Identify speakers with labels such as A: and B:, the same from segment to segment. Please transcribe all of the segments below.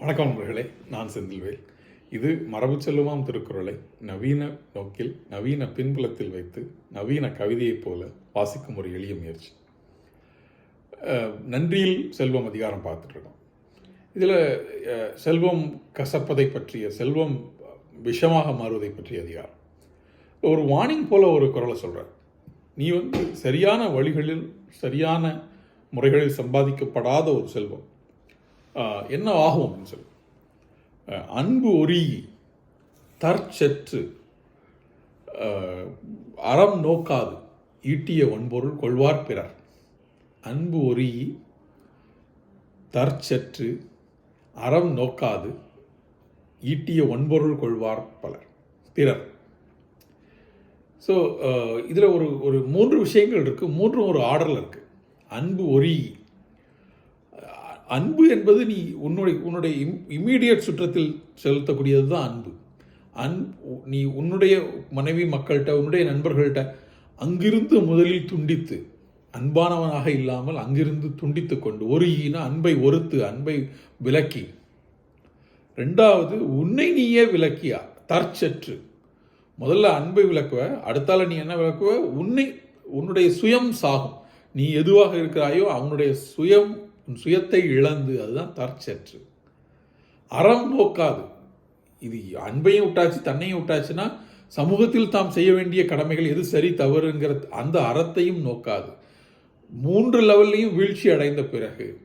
A: வணக்கம் நண்பர்களே நான் செந்தில்வேல். இது மரபு செல்லுமாம் திருக்குறளை நவீன நோக்கில் நவீன பின்புலத்தில் வைத்து நவீன கவிதையைப் போல வாசிக்கும் ஒரு எளிய முயற்சி. நன்றியில் செல்வம் அதிகாரம் பார்த்துட்ருக்கோம் இதில் செல்வம் கசப்பதை பற்றிய செல்வம் விஷமாக மாறுவதை பற்றிய அதிகாரம். ஒரு வார்னிங் போல ஒரு குரலை சொல்கிறார் நீ வந்து சரியான வழிகளில் சரியான முறைகளில் சம்பாதிக்கப்படாத ஒரு செல்வம். என்ன ஆகும் அப்படின்னு சொல்லி. அன்பு ஒருகி தற்செற்று அறம் நோக்காது ஈட்டிய ஒன்பொருள் கொள்வார் பிறர். அன்பு ஒருகி தற்செற்று அறம் நோக்காது ஈட்டிய ஒன்பொருள் கொள்வார் பலர் பிறர். ஸோ இதில் ஒரு ஒரு மூன்று விஷயங்கள் இருக்குது மூன்றும் ஒரு ஆர்டரில் இருக்குது அன்பு ஒருகி அன்பு என்பது நீ உன்னுடைய உன்னுடைய இம்மீடியட் சுற்றத்தில் செலுத்தக்கூடியது தான் அன்பு. அன் நீ உன்னுடைய மனைவி மக்கள்கிட்ட உன்னுடைய நண்பர்கள்ட்ட அங்கிருந்து முதலில் துண்டித்து அன்பானவனாக இல்லாமல் அங்கிருந்து துண்டித்து கொண்டு ஒருகினா அன்பை ஒருத்து அன்பை விலக்கி. ரெண்டாவது உன்னை நீயே விலக்கியா? தற்சற்று. முதல்ல அன்பை விளக்குவ அடுத்தால நீ என்ன விளக்குவ? உன்னை உன்னுடைய சுயம் சாகும். நீ எதுவாக இருக்கிறாயோ அவனுடைய சுயம் உன் சுயத்தை இழந்து அதுதான் தற்சற்று. அறம் நோக்காது. இது அன்பையும் விட்டாச்சு தன்னையும் விட்டாச்சுன்னா சமூகத்தில் தாம் செய்ய வேண்டிய கடமைகள் எது சரி தவறுங்கிற அந்த அறத்தையும் நோக்காது. மூன்று லெவல்லையும் வீழ்ச்சி அடைந்த பிறகு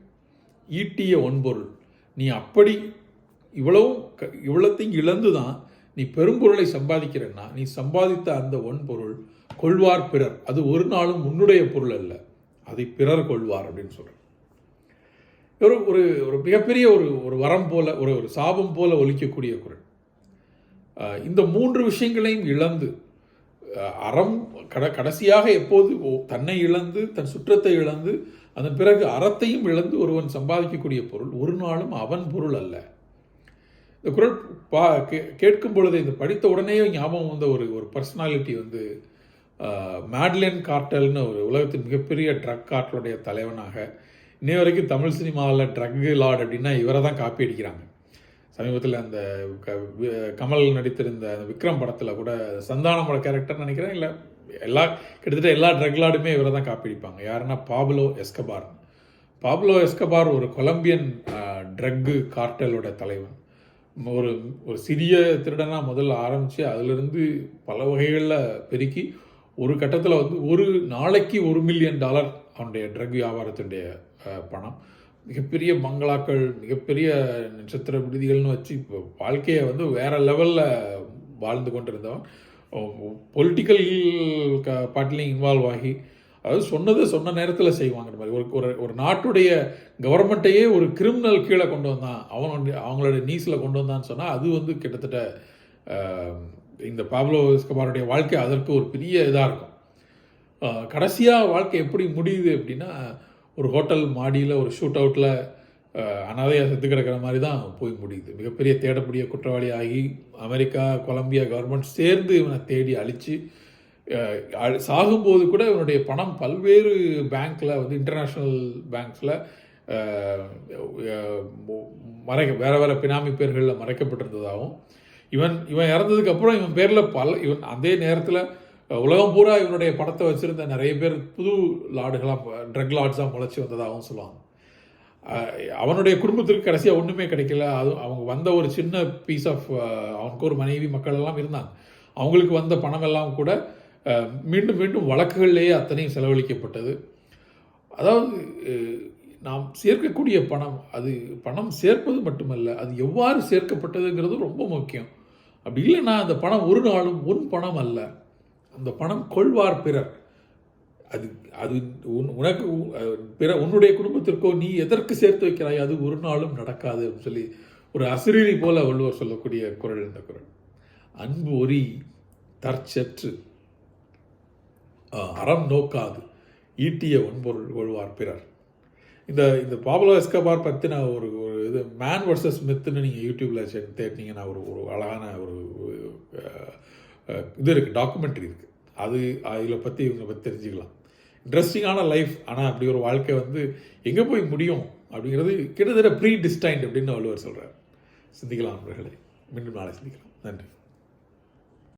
A: ஈட்டிய ஒன்பொருள். நீ அப்படி இவ்வளவும் க- இவ்வளத்தையும் இழந்து தான் நீ பெரும்பொருளை சம்பாதிக்கிறன்னா நீ சம்பாதித்த அந்த ஒன்பொருள் கொள்வார் பிறர். அது ஒரு நாளும் உன்னுடைய பொருள் அல்ல அதை பிறர் கொள்வார் அப்படின்னு சொல்கிறேன் ஒரு ஒரு ஒரு மிகப்பெரிய ஒரு ஒரு வரம் போல ஒரு ஒரு சாபம் போல ஒலிக்கக்கூடிய குரல். இந்த மூன்று விஷயங்களையும் இழந்து அறம் கட கடைசியாக எப்போது ஓ- தன்னை இழந்து தன் சுற்றத்தை இழந்து அதன் பிறகு அறத்தையும் இழந்து ஒருவன் சம்பாதிக்கக்கூடிய பொருள் ஒரு நாளும் அவன் பொருள் அல்ல. இந்த குரல் பா கே- கேட்கும் பொழுது இந்த படித்த உடனே ஞாபகம் வந்த ஒரு ஒரு பர்சனாலிட்டி வந்து மேட்லின் கார்டல்னு ஒரு உலகத்தின் மிகப்பெரிய ட்ரக் கார்டலுடைய தலைவனாக இன்னை வரைக்கும் தமிழ் சினிமாவில் ட்ரக் லார்ட் அப்படின்னா இவரை தான் காப்பி அடிக்கிறாங்க. சமீபத்தில் அந்த க- கமல் நடித்திருந்த அந்த விக்ரம் படத்தில் கூட சந்தானமோட கேரக்டர் நினைக்கிறேன். இல்லை எல்லா கிட்டத்தட்ட எல்லா ட்ரக் லார்டுமே இவரை தான் காப்பி அடிப்பாங்க. யாருன்னா பாப்லோ எஸ்கபார். பாப்லோ எஸ்கபார் ஒரு கொலம்பியன் ட்ரக்கு கார்டலோட தலைவன். ஒரு ஒரு சிறிய திருடனாக முதல்ல ஆரம்பித்து அதிலிருந்து பல வகைகளில் பெருக்கி ஒரு கட்டத்தில் வந்து ஒரு நாளைக்கு ஒரு மில்லியன் டாலர் அவனுடைய ட்ரக் வியாபாரத்தினுடைய பணம். மிகப்பெரிய பங்களாக்கள் மிகப்பெரிய நட்சத்திர விடுதிகள்னு வச்சு இப்போ வாழ்க்கையை வந்து வேற லெவலில் வாழ்ந்து கொண்டிருந்தவன். பொலிட்டிக்கல் க பாட்டிலையும் இன்வால்வ் ஆகி அதாவது சொன்னதை சொன்ன நேரத்தில் செய்வாங்கிற மாதிரி ஒரு ஒரு ஒரு நாட்டுடைய கவர்மெண்ட்டையே ஒரு கிரிமினல் கீழே கொண்டு வந்தான். அவனுடைய அவங்களோட நீஸில் கொண்டு வந்தான்னு சொன்னால் அது வந்து கிட்டத்தட்ட இந்த பாப்லோ எஸ்கபாருடைய வாழ்க்கை அதற்கு ஒரு பெரிய இதாக இருக்கும். கடைசியாக வாழ்க்கை எப்படி முடியுது அப்படின்னா ஒரு ஹோட்டல் மாடியில் ஒரு ஷூட் அவுட்டில் அனாதையாக செத்து கிடக்கிற மாதிரி தான் போய் முடியுது. மிகப்பெரிய தேடக்கூடிய குற்றவாளி ஆகி அமெரிக்கா கொலம்பியா கவர்மெண்ட் சேர்ந்து இவனை தேடி அழித்து சாகும்போது கூட இவனுடைய பணம் பல்வேறு பேங்க்கில் வந்து இன்டர்நேஷ்னல் பேங்க்ஸில் மறைக்க வேற வேறு பினாமி பேர்களில் மறைக்கப்பட்டிருந்ததாகவும் இவன் இவன் இறந்ததுக்கப்புறம் இவன் பேரில் பல இவன் அதே நேரத்தில் உலகம் பூரா இவனுடைய படத்தை வச்சுருந்த நிறைய பேர் புது லாடுகளாக ட்ரக் லாட்ஸாக முளைச்சி வந்ததாகவும் சொல்லுவாங்க அவனுடைய குடும்பத்திற்கு கடைசியாக ஒன்றுமே கிடைக்கல. அது அவங்க வந்த ஒரு சின்ன பீஸ் ஆஃப் அவனுக்கு ஒரு மனைவி மக்கள் எல்லாம் இருந்தாங்க. அவங்களுக்கு வந்த பணம் எல்லாம் கூட மீண்டும் மீண்டும் வழக்குகள்லேயே அத்தனையும் செலவழிக்கப்பட்டது. அதாவது நாம் சேர்க்கக்கூடிய பணம் அது பணம் சேர்ப்பது மட்டுமல்ல அது எவ்வாறு சேர்க்கப்பட்டதுங்கிறது ரொம்ப முக்கியம். அப்படி இல்லைன்னா அந்த பணம் ஒரு நாளும் உன் பணம் அல்ல. அந்த பணம் கொள்வார் பிறர். அது அது உன் உனக்கு பிற உன்னுடைய குடும்பத்திற்கோ நீ எதற்கு சேர்த்து வைக்கிறாய்? அது ஒரு நாளும் நடக்காது அப்படின்னு சொல்லி ஒரு அசிரீரி போல வள்ளுவர் சொல்லக்கூடிய குரல் இந்த குரல். அன்பு ஒரி தற்சற்று அறம் நோக்காது ஈட்டிய ஒன்பொருள் கொள்வார் பிறர். இந்த இந்த பாபுலோ எஸ்கபார் பற்றின ஒரு ஒரு இது மேன் வர்சஸ் மித்துன்னு நீங்கள் யூடியூப்பில் தேடினீங்கன்னா ஒரு ஒரு அழகான ஒரு இது இருக்குது டாக்குமெண்ட்ரி இருக்குது அது அதில் பற்றி இவங்க பற்றி தெரிஞ்சுக்கலாம். இன்ட்ரெஸ்டிங்கான லைஃப் ஆனால் அப்படி ஒரு வாழ்க்கை வந்து எங்கே போய் முடியும் அப்படிங்கிறது கிட்டத்தட்ட ப்ரீ டிஸ்டைன்ட் அப்படின்னு வள்ளுவர் சொல்கிறார் சிந்திக்கலாம் நண்பர்களே. மீண்டும் நாளை சிந்திக்கலாம். நன்றி.